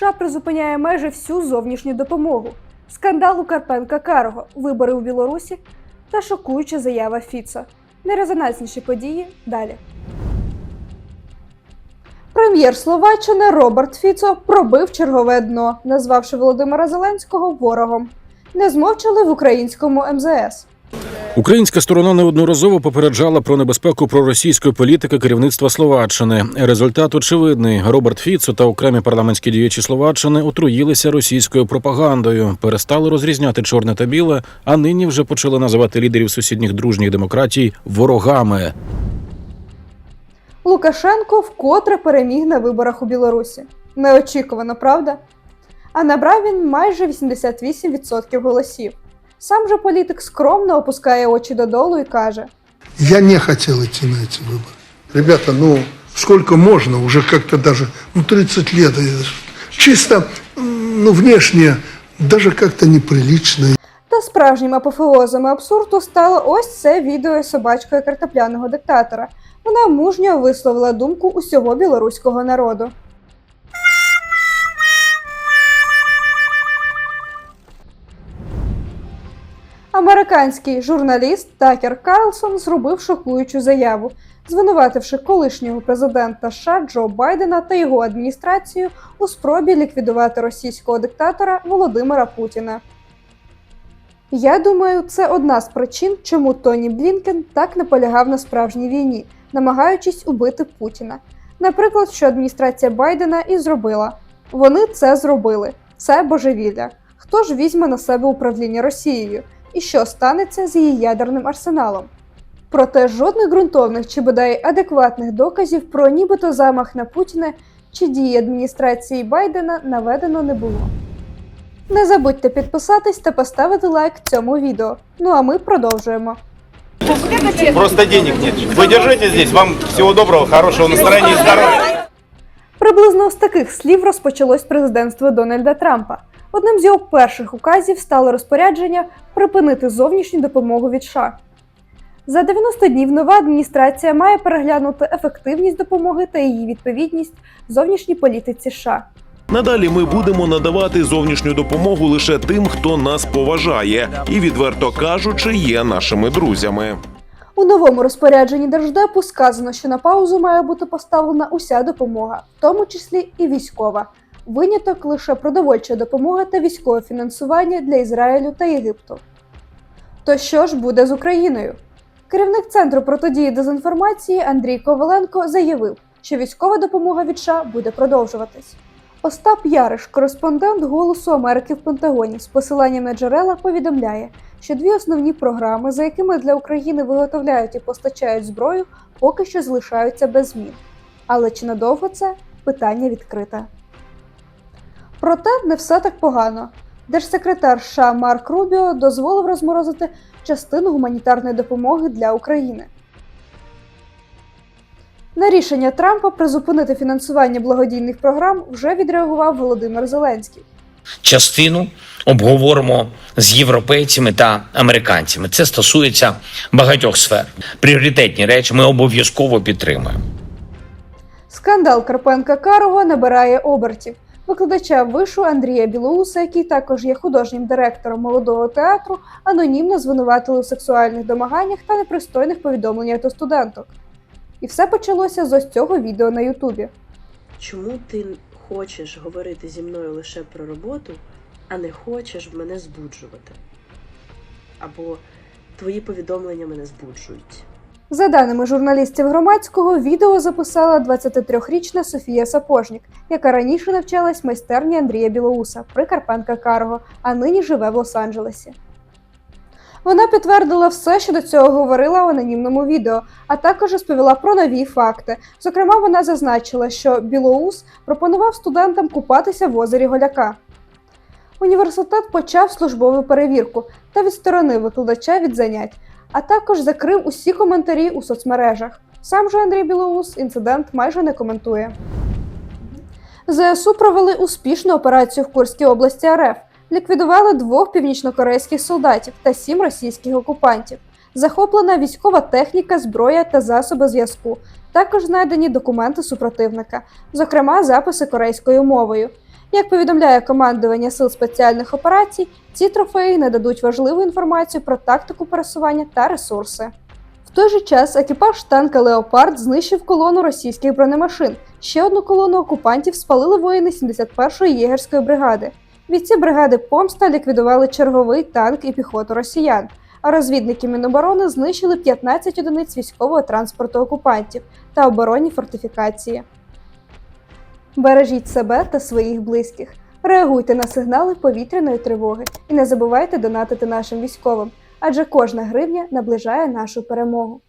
США призупиняє майже всю зовнішню допомогу. Скандал у Карпенка Карого, вибори у Білорусі та шокуюча заява Фіца. Найрезонансніші події далі. Прем'єр Словаччини Роберт Фіцо пробив чергове дно, назвавши Володимира Зеленського ворогом. Не змовчали в українському МЗС. Українська сторона неодноразово попереджала про небезпеку проросійської політики керівництва Словаччини. Результат очевидний: Роберт Фіцо та окремі парламентські діячі Словаччини отруїлися російською пропагандою, перестали розрізняти чорне та біле, а нині вже почали називати лідерів сусідніх дружніх демократій ворогами. Лукашенко вкотре переміг на виборах у Білорусі. Неочікувано, правда? А набрав він майже 88% голосів. Сам же політик скромно опускає очі додолу і каже: Я не хотел идти на эти выборы. Ребята, ну сколько можно, уже как-то даже, ну 30 лет, э, чисто, м, ну внешне, даже как-то неприлично. Та справжнім апофеозом абсурду стало ось це відео із собачкою картопляного диктатора. Вона мужньо висловила думку усього білоруського народу. Американський журналіст Такер Карлсон зробив шокуючу заяву, звинувативши колишнього президента США Джо Байдена та його адміністрацію у спробі ліквідувати російського диктатора Володимира Путіна. Я думаю, це одна з причин, чому Тоні Блінкен так наполягав на справжній війні, намагаючись убити Путіна. Наприклад, що адміністрація Байдена і зробила. Вони це зробили. Це божевілля. Хто ж візьме на себе управління Росією? І що станеться з її ядерним арсеналом? Проте жодних ґрунтовних чи бодай адекватних доказів про нібито замах на Путіна чи дії адміністрації Байдена наведено не було. Не забудьте підписатись та поставити лайк цьому відео. Ну а ми продовжуємо. Просто денег нет. Вы держите здесь. Вам всего доброго, хорошего настроения и здоровья. Приблизно з таких слів розпочалось президентство Дональда Трампа. Одним з його перших указів стало розпорядження припинити зовнішню допомогу від США. За 90 днів нова адміністрація має переглянути ефективність допомоги та її відповідність зовнішній політиці США. Надалі ми будемо надавати зовнішню допомогу лише тим, хто нас поважає, і відверто кажучи, є нашими друзями. У новому розпорядженні Держдепу сказано, що на паузу має бути поставлена уся допомога, в тому числі і військова. Виняток лише продовольча допомога та військове фінансування для Ізраїлю та Єгипту. То що ж буде з Україною? Керівник центру протидії дезінформації Андрій Коваленко заявив, що військова допомога від США буде продовжуватись. Остап Яриш, кореспондент Голосу Америки в Пентагоні, з посиланням на джерела повідомляє, що дві основні програми, за якими для України виготовляють і постачають зброю, поки що залишаються без змін. Але чи надовго це питання відкрите. Проте не все так погано. Держсекретар США Марк Рубіо дозволив розморозити частину гуманітарної допомоги для України. На рішення Трампа призупинити фінансування благодійних програм вже відреагував Володимир Зеленський. Частину обговоримо з європейцями та американцями. Це стосується багатьох сфер. Пріоритетні речі ми обов'язково підтримуємо. Скандал Карпенка Карого набирає обертів. Викладача вишу Андрія Білоуса, який також є художнім директором молодого театру, анонімно звинуватили у сексуальних домаганнях та непристойних повідомленнях до студенток. І все почалося з ось цього відео на Ютубі. Чому ти хочеш говорити зі мною лише про роботу, а не хочеш в мене збуджувати? Або твої повідомлення мене збуджують? За даними журналістів громадського, відео записала 23-річна Софія Сапожнік, яка раніше навчалась в майстерні Андрія Білоуса при Карпенка Карго, а нині живе в Лос-Анджелесі. Вона підтвердила все, що до цього говорила в анонімному відео, а також розповіла про нові факти. Зокрема, вона зазначила, що Білоус пропонував студентам купатися в озері Голяка. Університет почав службову перевірку та відсторонив викладача від занять, а також закрив усі коментарі у соцмережах. Сам же Андрій Білоус інцидент майже не коментує. ЗСУ провели успішну операцію в Курській області РФ. Ліквідували двох північнокорейських солдатів та сім російських окупантів. Захоплена військова техніка, зброя та засоби зв'язку. Також знайдені документи супротивника, зокрема записи корейською мовою. Як повідомляє командування сил спеціальних операцій, ці трофеї нададуть важливу інформацію про тактику пересування та ресурси. В той же час екіпаж танка Леопард знищив колону російських бронемашин. Ще одну колону окупантів спалили воїни 71-ї єгерської бригади. Бійці бригади Помста ліквідували черговий танк і піхоту росіян. А розвідники Міноборони знищили 15 одиниць військового транспорту окупантів та оборонні фортифікації. Бережіть себе та своїх близьких. Реагуйте на сигнали повітряної тривоги і не забувайте донатити нашим військовим, адже кожна гривня наближає нашу перемогу.